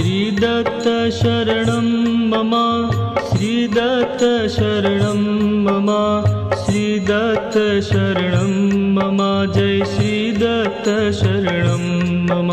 श्रीदत्त शरणं मम श्रीदत्त शरणं मम श्रीदत्त शरणं मम जय श्रीदत्त शरणं मम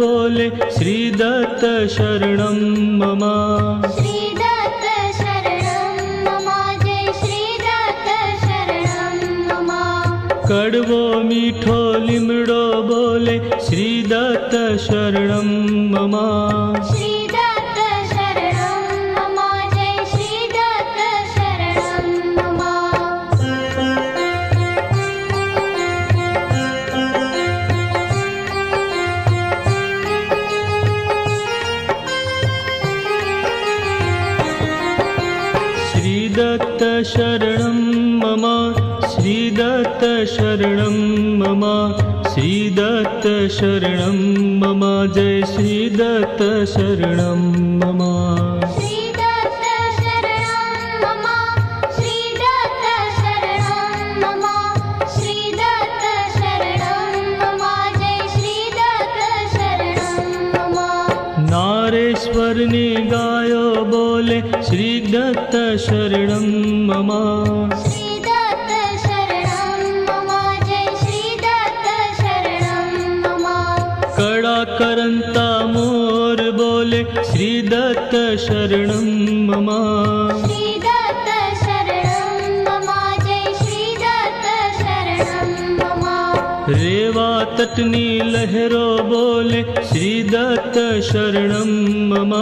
बोले श्रीदत्त शरणं मम श्रीदत्त शरणं मम जय श्रीदत्त शरणं मम कडवो मीठो लिमडो बोले श्रीदत्त शरणं मम श्रीदत्त श्रीदत्त शरणं मम श्रीदत्त शरणं मम श्रीदत्त शरणं मम जय श्रीदत्त शरणं मम मारेश्वरनि गायो बोले श्री दत्त शरणं मम करंता मोर बोले श्रीदत्त शरणं मम। श्रीदत्त शरणं मम जय श्रीदत्त शरणं रेवा तटनी लहरो बोले श्रीदत्त शरणं मम